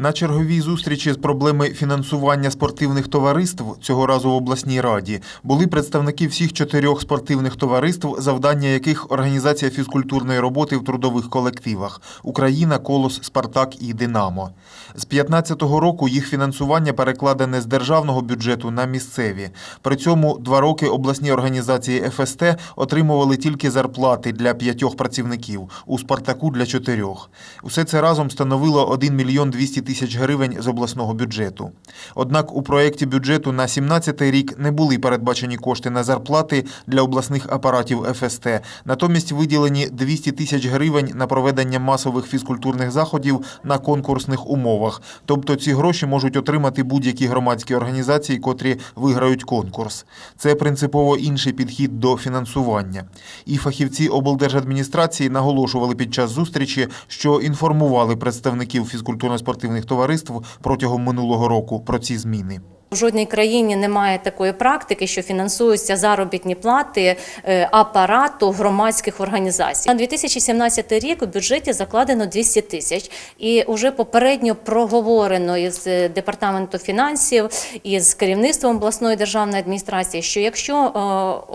На черговій зустрічі з проблеми фінансування спортивних товариств цього разу в обласній раді були представники всіх чотирьох спортивних товариств, завдання яких організація фізкультурної роботи в трудових колективах Україна, Колос, Спартак і Динамо. З 2015 року їх фінансування перекладене з державного бюджету на місцеві. При цьому два роки обласні організації ФСТ отримували тільки зарплати для п'ятьох працівників, у Спартаку для чотирьох. Усе це разом становило 1 мільйон 200 тисяч гривень з обласного бюджету. Однак у проєкті бюджету на 17 рік не були передбачені кошти на зарплати для обласних апаратів ФСТ. Натомість виділені 200 тисяч гривень на проведення масових фізкультурних заходів на конкурсних умовах. Тобто ці гроші можуть отримати будь-які громадські організації, котрі виграють конкурс. Це принципово інший підхід до фінансування. І фахівці облдержадміністрації наголошували під час зустрічі, що інформували представників фізкультурно-спортивних товариств протягом минулого року про ці зміни. В жодній країні немає такої практики, що фінансуються заробітні плати е, апарату громадських організацій. На 2017 рік у бюджеті закладено 200 тисяч, і вже попередньо проговорено із е, департаменту фінансів і з керівництвом обласної державної адміністрації, що якщо е,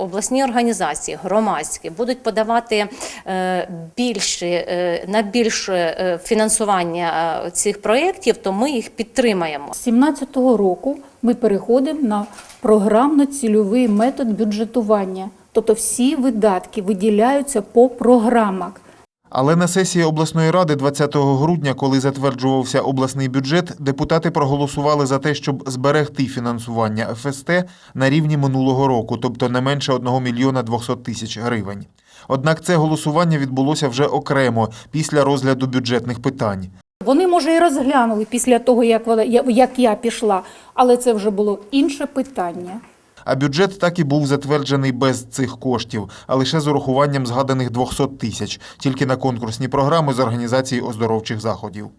обласні організації громадські будуть подавати більше на більше фінансування цих проєктів, то ми їх підтримаємо. З 2017 року ми переходимо на програмно-цільовий метод бюджетування. Тобто всі видатки виділяються по програмах. Але на сесії обласної ради 20 грудня, коли затверджувався обласний бюджет, депутати проголосували за те, щоб зберегти фінансування ФСТ на рівні минулого року, тобто не менше 1 мільйона 200 тисяч гривень. Однак це голосування відбулося вже окремо після розгляду бюджетних питань. Вони, може, і розглянули після того, як, як я пішла, але це вже було інше питання. А бюджет так і був затверджений без цих коштів, а лише з урахуванням згаданих 200 тисяч, тільки на конкурсні програми з організації оздоровчих заходів.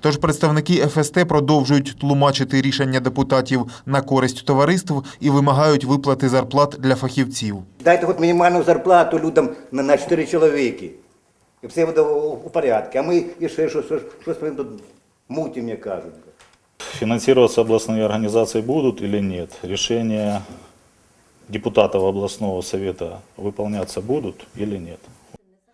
Тож представники ФСТ продовжують тлумачити рішення депутатів на користь товариств і вимагають виплати зарплат для фахівців. Дайте хоч мінімальну зарплату людям на, на 4 чоловіки. І все буде у, порядку. А ми і ще щось, щось, щось тут мутим, як кажуть. Финансироваться областные организации будут или нет? Решения депутатов областного совета выполняться будут или нет?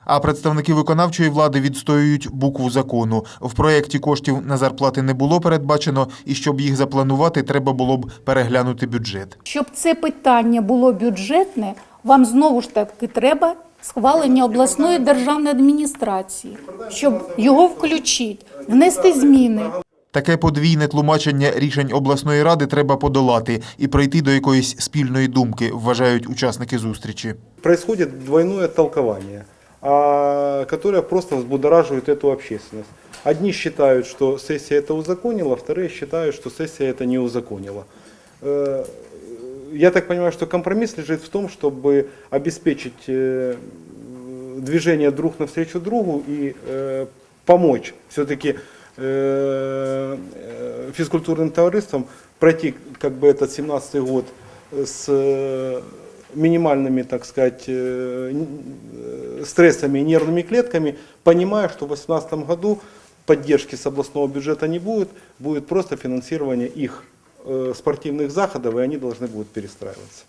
А представники виконавчої влади відстоюють букву закону. В проєкті коштів на зарплати не було передбачено, і щоб їх запланувати, треба було б переглянути бюджет. Щоб це питання було бюджетне, вам знову ж таки треба схвалення обласної державної адміністрації, щоб його включити, внести зміни. Таке подвійне тлумачення рішень обласної ради треба подолати і прийти до якоїсь спільної думки, вважають учасники зустрічі. происходит двойное толкование, а, которое просто взбудораживает эту общественность. Одни считают, что сессия это узаконила, вторые считают, что сессия это не узаконила. Я так понимаю, что компромисс лежит в том, чтобы обеспечить э, движение друг навстречу другу и э, помочь все-таки э, физкультурным товариствам пройти как бы этот 17 год с минимальными, так сказать, стрессами и нервными клетками, понимая, что в 2018 году поддержки с областного бюджета не будет, будет просто финансирование их спортивных заходов, и они должны будут перестраиваться.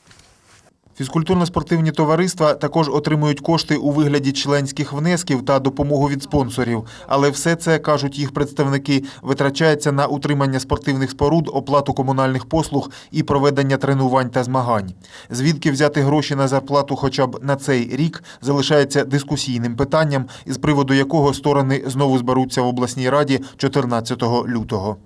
Фізкультурно-спортивні товариства також отримують кошти у вигляді членських внесків та допомогу від спонсорів. Але все це, кажуть їх представники, витрачається на утримання спортивних споруд, оплату комунальних послуг і проведення тренувань та змагань. Звідки взяти гроші на зарплату хоча б на цей рік, залишається дискусійним питанням, із приводу якого сторони знову зберуться в обласній раді 14 лютого.